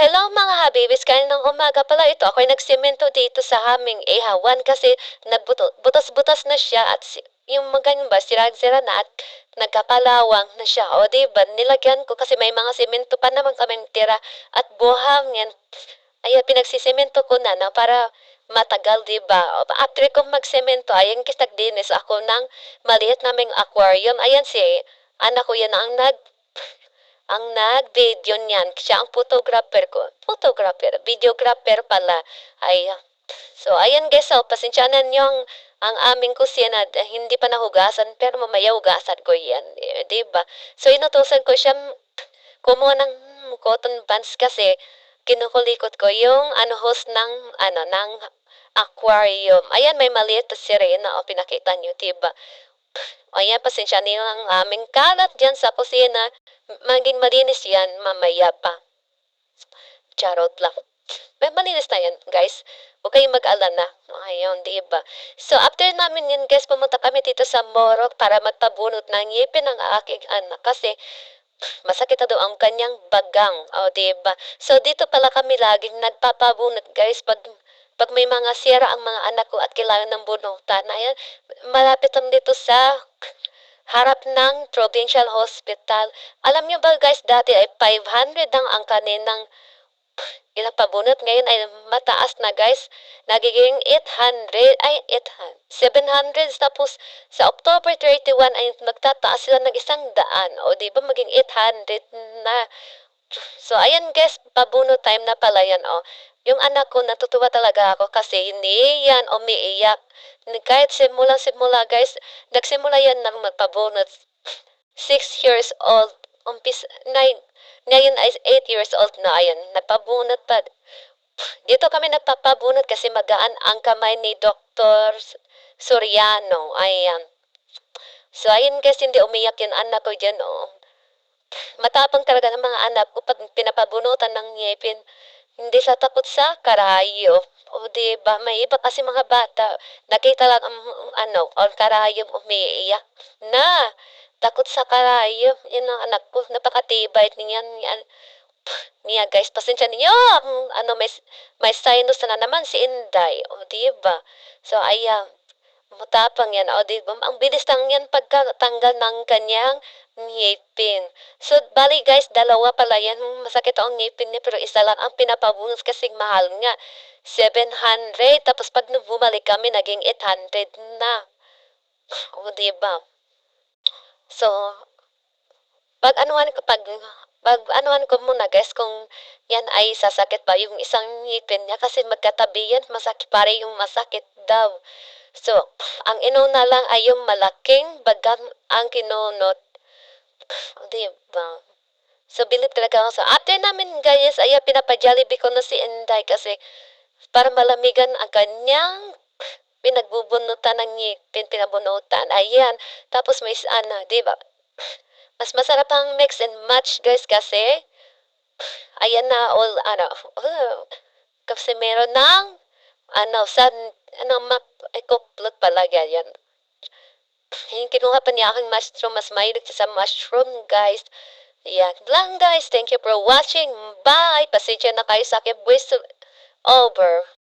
Hello mga habibis, kain ng umaga pala ito. Ako'y nagsemento dito sa aming ihawan kasi nagbutas-butas na siya at yung mga ba, sirag-sira na at nagkapalawang na siya. O diba, nilagyan ko kasi may mga semento pa naman kaming tira at buhangin. Ayan, pinagsisemento ko na, na para matagal, diba? O, After kong magsemento, ayan kitag dinis ako ng maliit naming aquarium. Ayan si anak ko yan ang nag ang nag-video niyan, siya ang photographer ko. Photographer, videographer pala. Ay, so ayan guys, so pasensyanan yung ang aming kusina, hindi pa nahugasan, pero mamaya hugasan ko yan. Eh, diba? So inutusan ko siya kumuha ng cotton buds kasi kinukulikot ko yung ano host ng ano ng aquarium. Ayan, may maliit na sirena o pinakita niyo, diba? Ayan, pasensya niyo ang aming kalat dyan sa kusina. Maging malinis yan mamaya pa. Charot lang. May malinis na yan, guys. Huwag kayong mag-alala. Ayun, di ba? So, after namin yun, guys, pumunta kami dito sa Morok para magpabunot ng ngipin ng aking anak. Kasi, masakit na daw ang kanyang bagang. O, di ba? So, dito pala kami laging nagpapabunot, guys, pag pag may mga sira ang mga anak ko at kailangan ng bunutan. Ayan, malapit lang dito sa harap ng provincial hospital. Alam niyo ba guys, dati ay 500 ang ang kaninang ilang pabunot. Ngayon ay mataas na guys. Nagiging 800, ay 800, 700. Tapos sa October 31 ay magtataas sila ng isang daan. O di ba maging 800 na. So ayan guys, pabuno time na pala yan. O. Yung anak ko, natutuwa talaga ako kasi hindi yan umiiyak. Kahit simula-simula guys, nagsimula yan ng magpabunot. 6 years old, umpis, nine, ngayon ay 8 years old na, ayan, nagpabunot pa. Dito kami nagpapabunot kasi magaan ang kamay ni Dr. Soriano, ayan. So, ayun guys, hindi umiyak yung anak ko dyan, oh. Matapang talaga ng mga anak ko pag pinapabunutan ng ngipin. Hindi sa takot sa karayo. O di ba, may iba kasi mga bata, nakita lang ang ano, ang karayom umiiyak. Na, takot sa karayom. Yan ang anak ko, napakatibay niyan. Yan, niya guys, pasensya ninyo. Ano, may, may sinus na naman si Inday. O di ba? So, ayan. Matapang yan. O, di ba? Ang bilis lang yan pagkatanggal ng kanyang ngipin. So, bali guys, dalawa pala yan. Masakit ang ngipin niya, pero isa lang ang pinapabunos kasi mahal nga. 700. Tapos pag bumalik kami, naging 800 na. O, di ba? So, pag anuhan ko, pag, pag anuhan ko muna guys, kung yan ay sasakit ba yung isang ngipin niya kasi magkatabi yan, masakit, pare yung masakit daw. So, ang inuna lang ay yung malaking bagang ang kinunot. Di ba? So, bilib talaga ako. So, after namin guys, ay pinapajollibee ko na si Inday kasi para malamigan ang kanyang pinagbubunutan ng ngipin, pinabunutan. Ayan. Tapos may ano, di ba? Mas masarap ang mix and match guys kasi ayan na all ano oh, kasi meron ng ano san ano map ay kuplot pala yan yung kinuha pa niya aking mushroom mas mahilig siya sa mushroom guys. Yan lang guys thank you for watching. Bye! Pasensya na kayo sa akin voice over